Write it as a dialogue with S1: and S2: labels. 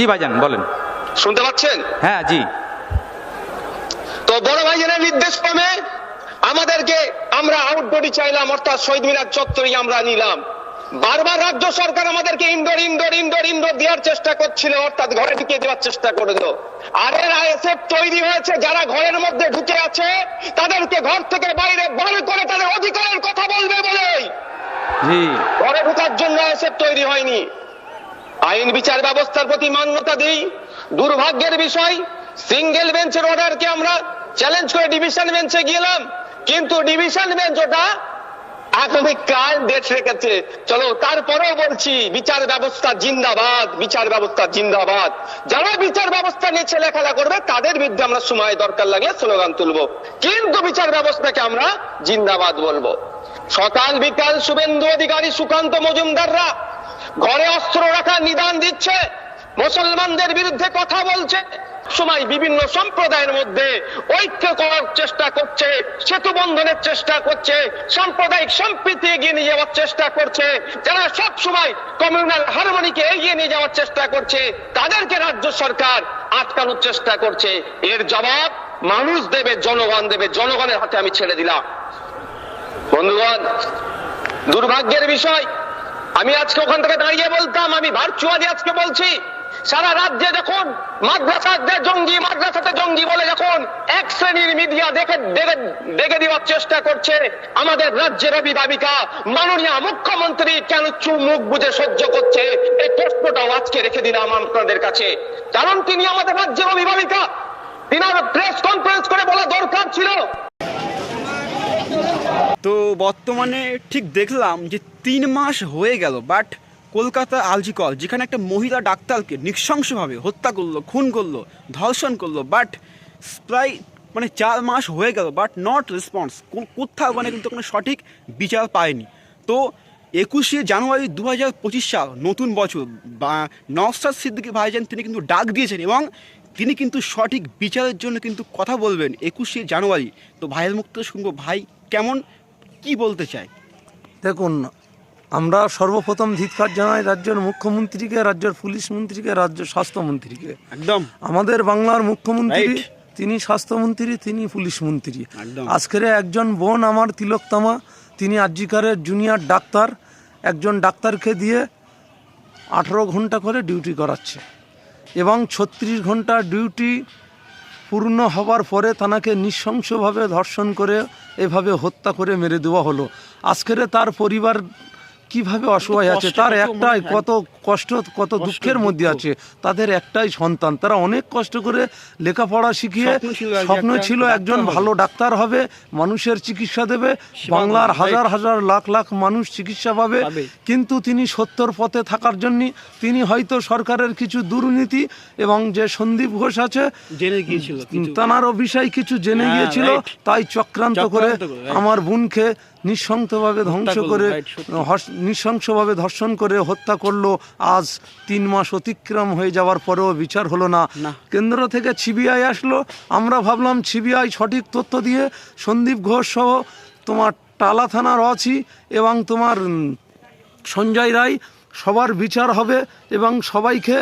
S1: জি ভাইজান বলেন।
S2: শুনতে পাচ্ছেন?
S1: হ্যাঁ জি।
S2: তো বড় ভাইজানের নির্দেশ ক্রমে আমাদেরকে আমরা আউটডোরই চাইলাম অর্থাৎ শহীদ মিনার চত্বরই আমরা নিলাম। বারবার রাজ্য সরকার আমাদেরকে ইনডোর ইনডোর ইনডোর ইনডোর দেওয়ার চেষ্টা করছিল অর্থাৎ ঘরে ঢুকিয়ে দেওয়ার চেষ্টা করে দিল আর এর আইএসএফ তৈরি হয়েছে যারা ঘরের মধ্যে ঢুকে আছে তাদেরকে ঘর থেকে বাইরে বার করে তাদের অধিকারের কথা বলবে বলেই। ঘরে ঢোকার জন্য আইএসএফ তৈরি হয়নি। আইন বিচার ব্যবস্থার প্রতি মান্যতা দিই। দুর্ভাগ্যের বিষয় সিঙ্গেল বেঞ্চের অর্ডারকে আমরা চ্যালেঞ্জ করে ডিভিশন বেঞ্চে গেলাম। কিন্তু ডিভিশন বেঞ্চ ওটা ডেট রেখেছে। চলো, তারপরেও বলছি, বিচার ব্যবস্থা জিন্দাবাদ, বিচার ব্যবস্থা জিন্দাবাদ। যারা বিচার ব্যবস্থা নিয়ে ছেলে খেলা করবে, তাদের বিরুদ্ধে আমরা সময় দরকার লাগলে স্লোগান তুলবো। কিন্তু বিচার ব্যবস্থাকে আমরা জিন্দাবাদ বলব। সকাল বিকাল শুভেন্দু অধিকারী সুকান্ত মজুমদাররা ঘরে অস্ত্র রাখার নিদান দিচ্ছে, মুসলমানদের বিরুদ্ধে কথা বলছে। সময় বিভিন্ন সম্প্রদায়ের মধ্যে ঐক্য করার চেষ্টা করছে, সেতু বন্ধনের চেষ্টা করছে, সাম্প্রদায়িক সম্প্রীতি এগিয়ে নিয়ে যাওয়ার চেষ্টা করছে, যারা সব সময় কমিউনাল হারমোনিকে এগিয়ে নিয়ে যাওয়ার চেষ্টা করছে, তাদেরকে রাজ্য সরকার আটকানোর চেষ্টা করছে। এর জবাব মানুষ দেবে, জনগণ দেবে, জনগণের হাতে আমি ছেড়ে দিলাম। বন্ধুগণ, দুর্ভাগ্যের বিষয় আমি আজকে ওখান থেকে দাঁড়িয়ে বলতাম, আমি ভার্চুয়ালি আজকে বলছি, সারা রাজ্যে যখন মাদ্রাসাতে জঙ্গি মাদ্রাসাতে জঙ্গি বলে যখন এক শ্রেণির মিডিয়া দেখে দেখে দেওয়ার চেষ্টা করছে, আমাদের রাজ্যের অভিভাবিকা মাননীয় মুখ্যমন্ত্রী কেন চু মুখ বুঝে সহ্য করছে? এই প্রশ্নটাও আজকে রেখে দিলাম আপনাদের কাছে। কারণ তিনি আমাদের রাজ্যের অভিভাবিকা। তিনার প্রেস কনফারেন্স করে বলা দরকার ছিল।
S3: তো বর্তমানে ঠিক দেখলাম যে তিন মাস হয়ে গেল বাট কলকাতা আলজিকল, যেখানে একটা মহিলা ডাক্তারকে নৃশংসভাবে হত্যা করল, খুন করল, ধর্ষণ করল বাট প্রায় মানে চার মাস হয়ে গেল বাট নট রেসপন্স কোথাও মানে কিন্তু কোনো সঠিক বিচার পায়নি। তো একুশে জানুয়ারি দু হাজার পঁচিশ সাল, নতুন বছর, বা নওসাদ সিদ্দিকী ভাইজান তিনি কিন্তু ডাক দিয়েছেন এবং তিনি কিন্তু সঠিক বিচারের জন্য কিন্তু কথা বলবেন একুশে জানুয়ারি। তো ভাইয়ের মুক্ত শুনব, ভাই কেমন? কি বলতে চায়
S4: দেখুন আমরা সর্বপ্রথম ধিৎকার জানাই রাজ্যের মুখ্যমন্ত্রীকে রাজ্যের পুলিশ মন্ত্রীকে রাজ্য স্বাস্থ্যমন্ত্রীকে।
S3: একদম।
S4: আমাদের বাংলার মুখ্যমন্ত্রী তিনি স্বাস্থ্যমন্ত্রী তিনি পুলিশ মন্ত্রী। আজকের একজন বোন আমার তিলকতামা তিনি আরজিকারের জুনিয়র ডাক্তার একজন ডাক্তারকে দিয়ে আঠেরো ঘণ্টা করে ডিউটি করাচ্ছে। এবং ছত্রিশ ঘণ্টা ডিউটি পূর্ণ হওয়ার পরে তানাকে নৃশংসভাবে ধর্ষণ করে এভাবে হত্যা করে মেরে দেওয়া হলো। আজকের তার পরিবার কীভাবে অসহায় আছে? তার একটাই কত কষ্ট কত দুঃখের মধ্যে আছে। তাদের একটাই সন্তান। তারা অনেক কষ্ট করে লেখাপড়া শিখিয়ে
S3: স্বপ্ন ছিল
S4: একজন ভালো ডাক্তার হবে মানুষের চিকিৎসা দেবে বাংলার হাজার হাজার লাখ লাখ মানুষ চিকিৎসা পাবে। কিন্তু তিনি সত্যর পথে থাকার জন্য তিনি হয়তো সরকারের কিছু দুর্নীতি এবং যে সন্দীপ ঘোষ আছে
S3: জেনে গিয়েছিল কিছু।
S4: তানারও বিষয় কিছু জেনে
S3: হ্যাঁ,
S4: গিয়েছিল তাই চক্রান্ত করে. আমার বোনকে নৃশংসভাবে ধ্বংস করে নৃশংসভাবে ধর্ষণ করে হত্যা করল আজ তিন মাস অতিক্রম হয়ে যাওয়ার পরেও বিচার হলো না। কেন্দ্র থেকে সিবিআই আসলো আমরা ভাবলাম সিবিআই সঠিক তথ্য দিয়ে সন্দীপ ঘোষ সহ তোমার টালা থানার অছি এবং তোমার সঞ্জয় রায় সবার বিচার হবে এবং সবাইকে